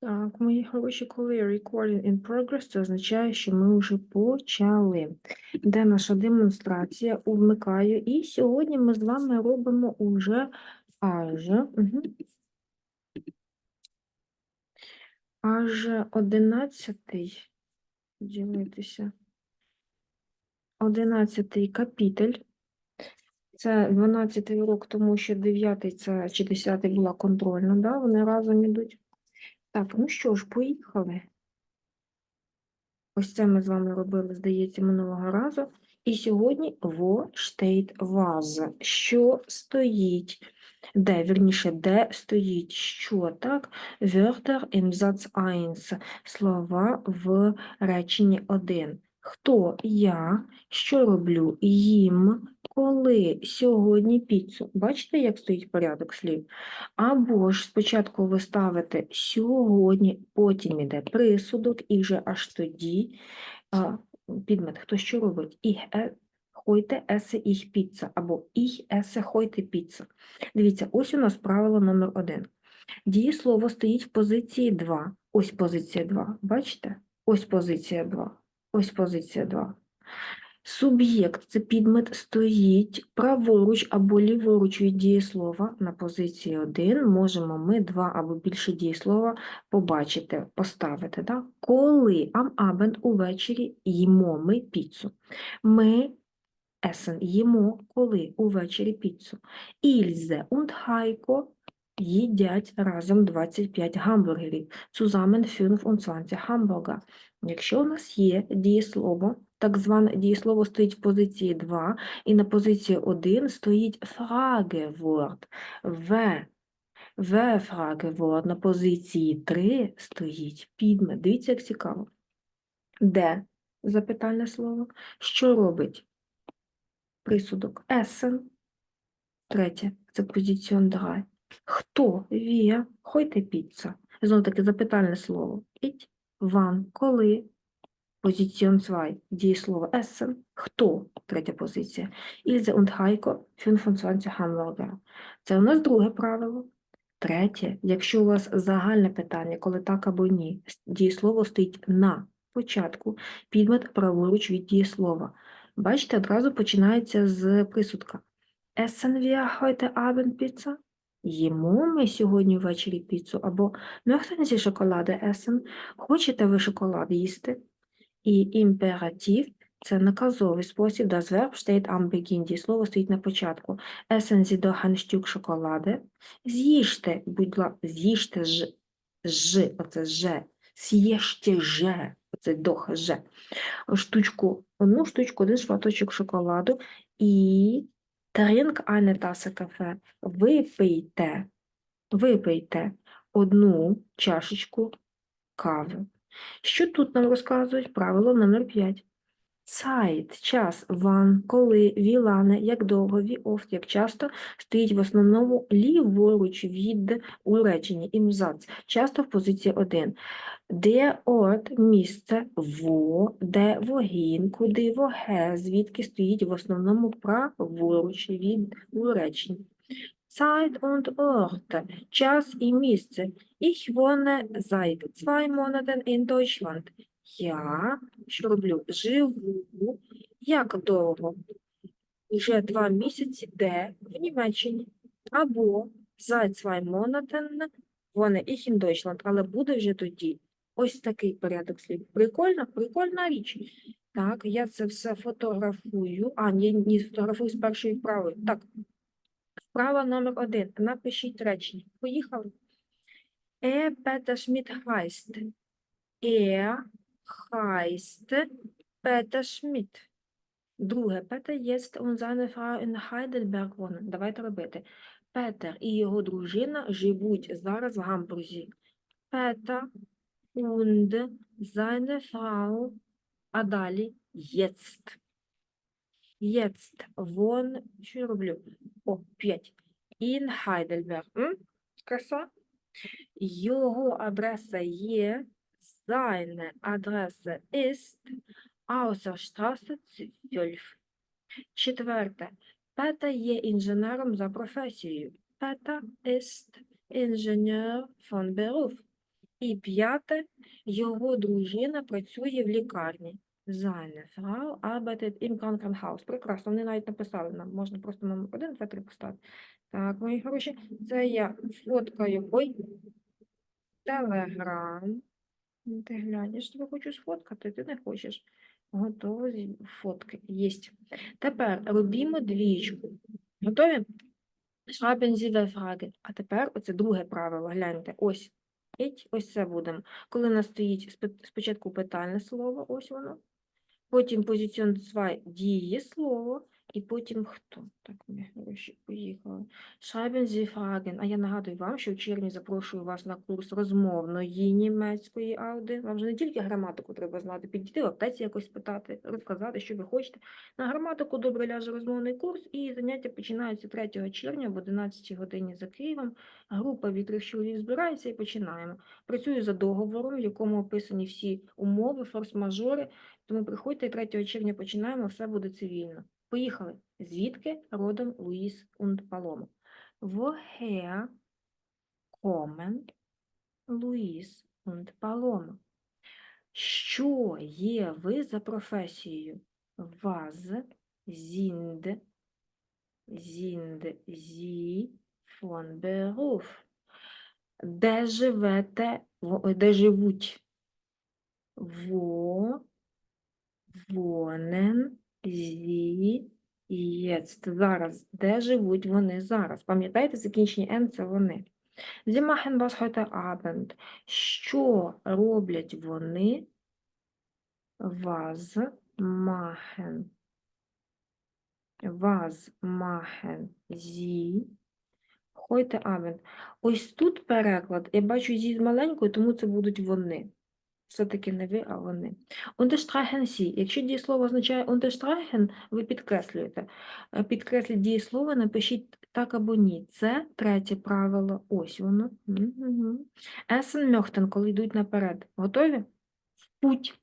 Так, мої хороші, коли recording in progress, це означає, що ми вже почали. Де наша демонстрація? Вмикаю. І сьогодні ми з вами робимо уже аж, аж 11 ділитися. 11 капітель. Це 12 урок, тому що 9 це чи 10 була контрольна, да? вони разом ідуть. Так, ну що ж, поїхали. Ось це ми з вами робили, здається, минулого разу. І сьогодні во штейт ваз. Що стоїть? Де, вірніше, де стоїть що, так? Wörter im Satz 1. Слова в реченні 1. Хто я? Що роблю? Їм. Коли? Сьогодні піцу. Бачите, як стоїть порядок слів? Або ж спочатку ви ставите сьогодні, потім іде присудок, і вже аж тоді а, підмет. Хто що робить? Ich e- heute esse ich Pizza, або ich esse heute Pizza. Дивіться, ось у нас правило номер один. Дієслово стоїть в позиції 2. Ось позиція 2. Бачите? Ось позиція 2. Ось позиція 2. Суб'єкт це підмет стоїть праворуч або ліворуч від дієслова на позиції 1. Можемо ми два або більше дієслова побачити, поставити. Да? Коли am Abend увечері їмо ми піцу. Ми Essen їмо коли увечері піцу. Ільзе und Хайко їдять разом 25 гамбургерів. Zusammen 25 гамбурга. Якщо у нас є дієслово, так зване дієслово стоїть в позиції 2, і на позиції 1 стоїть Fragewort. В. В Fragewort на позиції 3 стоїть підмет. Дивіться, як цікаво. Де запитальне слово? Що робить присудок? Essen. Третє це позиціон 2. Хто вія? Хойте піца. Знову таки запитальне слово. Іть, ван, коли. Позиціон 2. Дієслово essen. Хто? Третя позиція. Ільзе und Хайко 25 Hamburger. Це у нас друге правило. Третє, якщо у вас загальне питання, коли так або ні, дієслово стоїть на початку, підмет праворуч від дієслова. Бачите, одразу починається з присудка. Essen wir heute Abend Pizza? Їмо ми сьогодні ввечері піцу, або Sie Schokolade essen? Хочете ви шоколад їсти? І імператив – це наказовий спосіб, das Verb steht am дієслово стоїть на початку. Essen Sie doch ein Stück? З'їжте, будь ласка, з'їжте ж, ж, оце ж, з'їжте ж, оце дох, ж. Штучку, одну штучку, один шматочок шоколаду і trink eine Tasse кафе. Випийте, випийте одну чашечку кави. Що тут нам розказують? Правило номер 5. Zeit, час, ван, коли, вілане, як довго, віофт, як часто, стоїть в основному ліворуч від у імзац, часто в позиції 1. Де от місце, во, де вогін, куди воге, звідки стоїть в основному праворуч від у реченні. Zeit und Ort, час і місце. Ich wohne seit zwei Monaten in Deutschland. Я що роблю? Живу. Як довго? Уже два місяці де? В Німеччині. Або seit zwei Monaten wohne ich in Deutschland. Але буде вже тоді. Ось такий порядок слів. Прикольно? Прикольна річ. Так, я це все фотографую. А, ні, ні, фотографую з першої вправи. Так, Вправа номер один. Напишіть речення. Поїхали. Е Петер Шмідт heißt. Er heißt Peter Schmidt. Друге. Петер есть und seine Frau in Heidelberg. Давайте робити. Петер і його дружина живуть зараз в Гамбурзі. Петер und seine Frau, а далі jetzt. Jetzt вон, що я роблю? О, 5. In Heidelberg. М? Краса? Його адреса є, seine Adresse ist Ausserstraße 12. Четверте. Пета є інженером за професією. Пета ist Ingenieur von Beruf. І п'яте, його дружина працює в лікарні. Seine Frau arbeitet im Krankenhaus. Прекрасно, вони навіть написали нам. Можна просто номер один, два, три поставити. Так, мої хороші, це я фоткаю. Ой, Телеграм. Ти ж тебе хочу сфоткати, ти не хочеш. Готово, фотки. Єсть. Тепер робімо двічку. Готові? Schreiben Sie die. А тепер оце друге правило. Гляньте, ось. Ось це будемо. Коли у нас стоїть спочатку питальне слово, ось воно. Потім позиціон 2 дієслово, і потім хто? Так, ми гроші поїхали. Schreiben Sie Fragen. А я нагадую вам, що в червні запрошую вас на курс розмовної німецької ауди. Вам вже не тільки граматику треба знати, підійти в аптеці якось питати, розказати, що ви хочете. На граматику добре ляже розмовний курс, і заняття починаються 3 червня в 11 годині за Києвом. Група від трьох чоловік збирається і починаємо. Працюю за договором, в якому описані всі умови, форс-мажори. Тому приходьте 3 червня починаємо, все буде цивільно. Поїхали. Звідки родом Луїс und Paloma? Woher kommen Луїс und Paloma? Що є ви за професією? Was sind, sind Sie von Beruf? Де живете, де живуть? Wo wohnen Sie jetzt? Зараз. Де живуть вони зараз? Пам'ятаєте, закінчення N – це вони. Sie machen was heute Abend. Що роблять вони? Was machen? Was machen Sie heute Abend? Ось тут переклад. Я бачу зі з маленькою, тому це будуть вони. Все-таки не ви, а вони. Unterstreichen Sie. Якщо дієслово означає unterstreichen, ви підкреслюєте. Е, Підкресліть дієслово, напишіть так або ні. Це третє правило. Ось воно. Essen möchten, коли йдуть наперед. Готові? В Путь.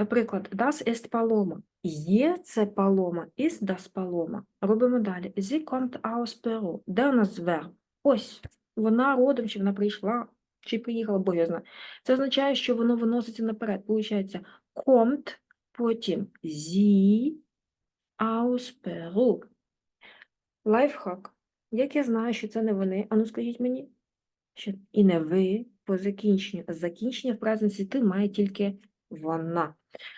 Е, Приклад. Das ist Paloma. Є це Paloma. Ist das Paloma. Робимо далі. Sie kommt aus Peru. Де у нас verb? Ось. Вона родом, чи вона прийшла, чи приїхала, бо. Це означає, що воно виноситься наперед. Получається kommt, потім sie aus Peru. Лайфхак. Як я знаю, що це не вони? Ану скажіть мені. Що і не ви по закінченню. Закінчення в презенсі ти має тільки вона.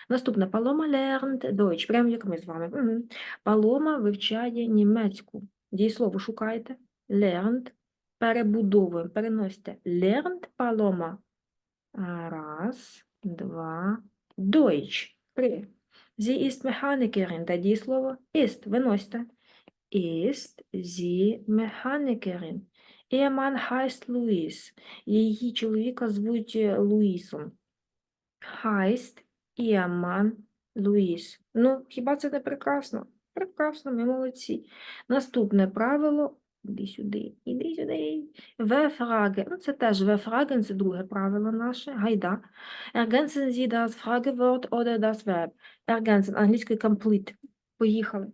Наступне. Paloma lernt Deutsch. Прямо як ми з вами. Мгм. Paloma вивчає німецьку. Дієслово шукайте. Lernt. Перебудовуємо. Переносите. Lernt Paloma. Раз, два. Deutsch. Три. Sie ist Mechanikerin. Та дієслово ist. Виносите. Ist sie Mechanikerin. Ihr heißt Louis. Її чоловіка звуть е, Луїсом. Heißt ihr Mann Louis. Ну, хіба це не прекрасно? Прекрасно, ми молодці. Наступне правило. Іди сюди, іди сюди. Вефраге. Ну, це теж вефраген, це друге правило наше. Гайда. Ergänzen Sie das Fragewort oder das Verb. Ergänzen, англійською complete. Поїхали.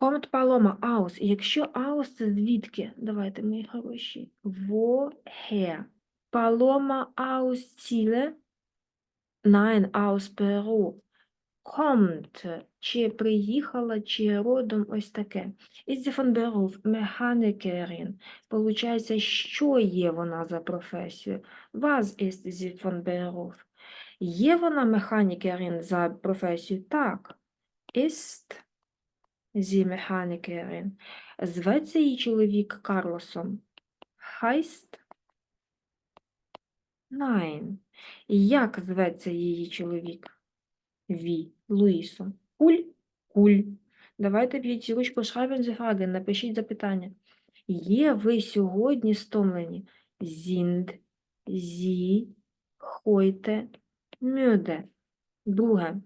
Kommt Paloma aus. Якщо aus – це звідки? Давайте, мої хороші. Woher? Paloma aus Chile? Nein, aus Peru. Kommt. Чи приїхала, чи родом ось таке. Sie von Beruf Получається, що є вона за? Was ist sie von Є вона механікерин за професією? Так. Ist sie Mechanikerin. Зветься її чоловік Карлосом. Heißt? Nein. Як зветься її чоловік? Ві. Луїсом. Куль? Куль. Давайте п'ять ручку Sie Напишіть запитання. Є ви сьогодні стомлені? Sind Sie heute müde? Друге.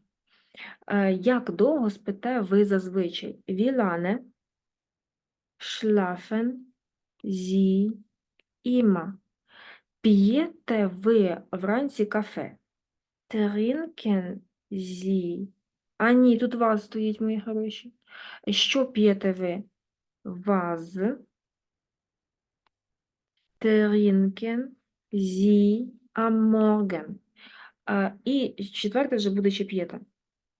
Е, Як довго спите ви зазвичай? Lange schlafen Sie immer? П'єте ви вранці кафе? Trinken Sie. А ні, тут вас стоїть, мої хороші. Що п'єте ви? Sie am Morgen. Е, І четверте вже буде чи п'єте.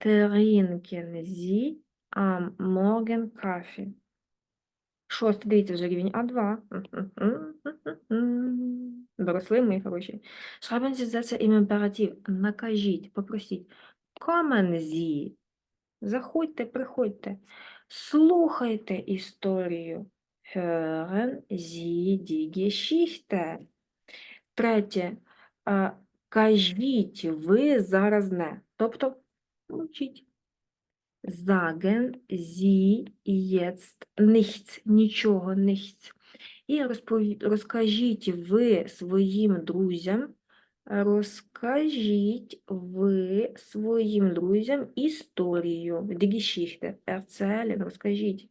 Sie am Morgen Kaffee. Шостий, дивіться, вже рівень А2. Доросли мої хороші. Sie Sätze im Накажіть, попросіть. Sie. Заходьте, приходьте. Слухайте історію. Hören Sie die. Третє. Кажіть, ви зараз не. Тобто мовчіть. Sagen Sie jetzt nichts. Нічого, nichts. І розпові- розкажіть ви своїм друзям, розкажіть ви своїм друзям історію. Die Geschichte. Erzählen, розкажіть.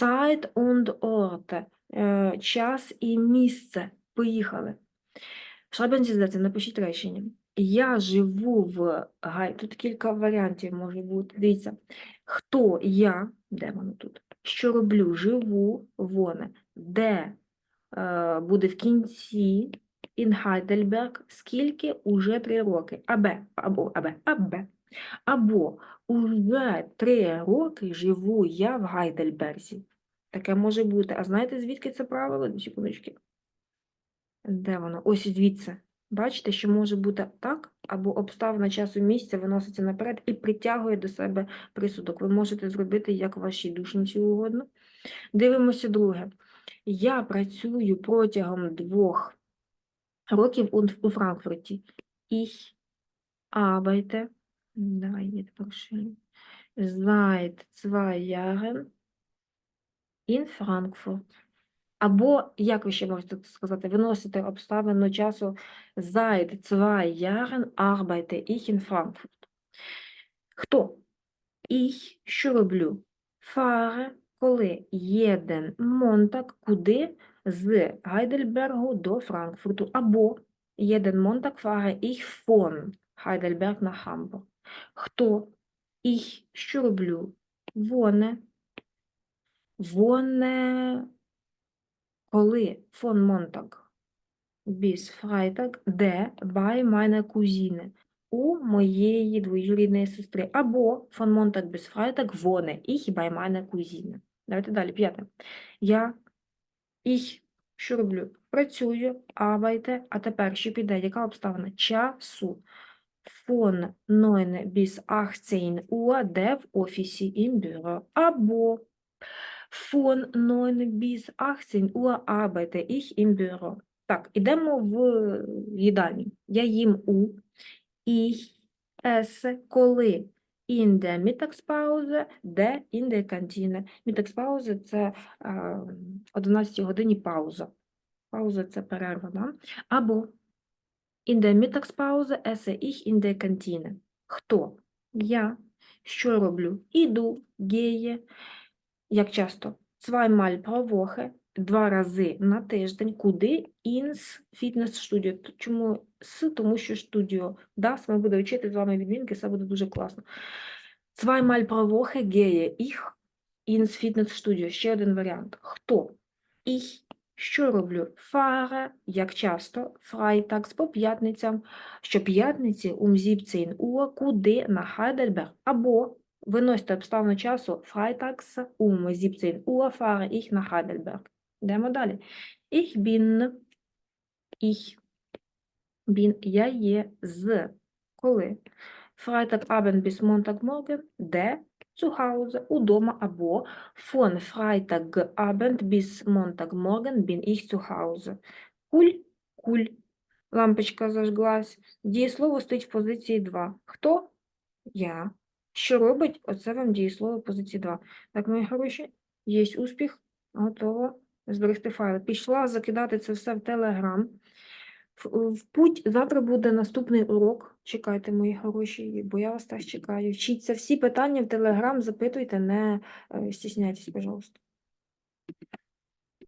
Zeit und Ort. е, Час і місце. Поїхали. Schreiben Sie Sätze, напишіть речення. Я живу в Гай. Тут кілька варіантів може бути. Дивіться. Хто я, де воно тут? Що роблю? Живу, воне. Де е, буде в кінці in Heidelberg, скільки уже три роки. АБ, або АБ, АБ. Або уже три роки живу я в Гайдельберзі. Таке може бути. А знаєте, звідки це правило? Дві Секундочки. Де воно? Ось звідси. Бачите, що може бути так, або обставина часу місця виноситься наперед і притягує до себе присудок. Ви можете зробити як вашій душниці угодно. Дивимося друге. Я працюю протягом двох років у, Франкфурті. Ich arbeite, давай я тепер seit zwei Jahren in Frankfurt. Або, як ви ще можете сказати, виносите обставину часу seit zwei Jahren arbeite ich in Frankfurt. Хто? Ich що роблю? Fahre, коли jeden Montag, куди? З Гайдельбергу до Франкфурту. Або fahre ich von Heidelberg на Hamburg. Хто? Ich що роблю? Воне. Воне коли фон Монтаг bis Freitag, де bei meiner Cousine, у моєї двоюрідної сестри. Або фон Монтаг bis Freitag wohne ich bei meiner Cousine. Давайте далі, п'яте. Я, ich, що роблю? Працюю, arbeite, а тепер що піде? Яка обставина? Часу. Von 9 bis 18 Uhr, де в офісі im Büro. Або Von 9 bis 18 Uhr arbeite ich im Büro. Так, ідемо в їдальню. Я їм у ich esse, коли in der Mittagspause, де der Kantine. Mittagspause – це е, 11 годині пауза. Пауза – це перерва? Або Mittagspause esse ich in der Kantine. Хто? Я. Що роблю? Іду, геє. Як часто? Pro Woche, два рази на тиждень. Куди? Ins Fitness Studio. Чому с? Тому що студіо. Das, ми будемо вчити з вами відмінки, це буде дуже класно. Zweimal pro Woche gehe ich Fitness Studio. Ще один варіант. Хто? Ich. Що роблю? Fahre, як часто, Freitags по п'ятницям, щоп'ятниці 17 Uhr, куди? На Heidelberg. Або Виносьте обставину часу Freitags um 17 Uhr fahre ich nach Heidelberg. Йдемо далі. Ich bin, ich bin, я є з, коли? Freitagabend bis Montagmorgen, де? Zu Hause, удома, або von Freitagabend bis Montagmorgen bin ich zu Hause. Куль, куль. Лампочка зажглась. Дієслово стоїть в позиції 2. Хто? Я. Що робить? Оце вам дієслово в позиції 2. Так, мої хороші, є успіх, готово зберегти файли. Пішла закидати це все в Телеграм. В, путь завтра буде наступний урок. Чекайте, мої хороші, бо я вас теж чекаю. Вчіться всі питання в Телеграм, запитуйте, не е, стісняйтесь, пожалуйста.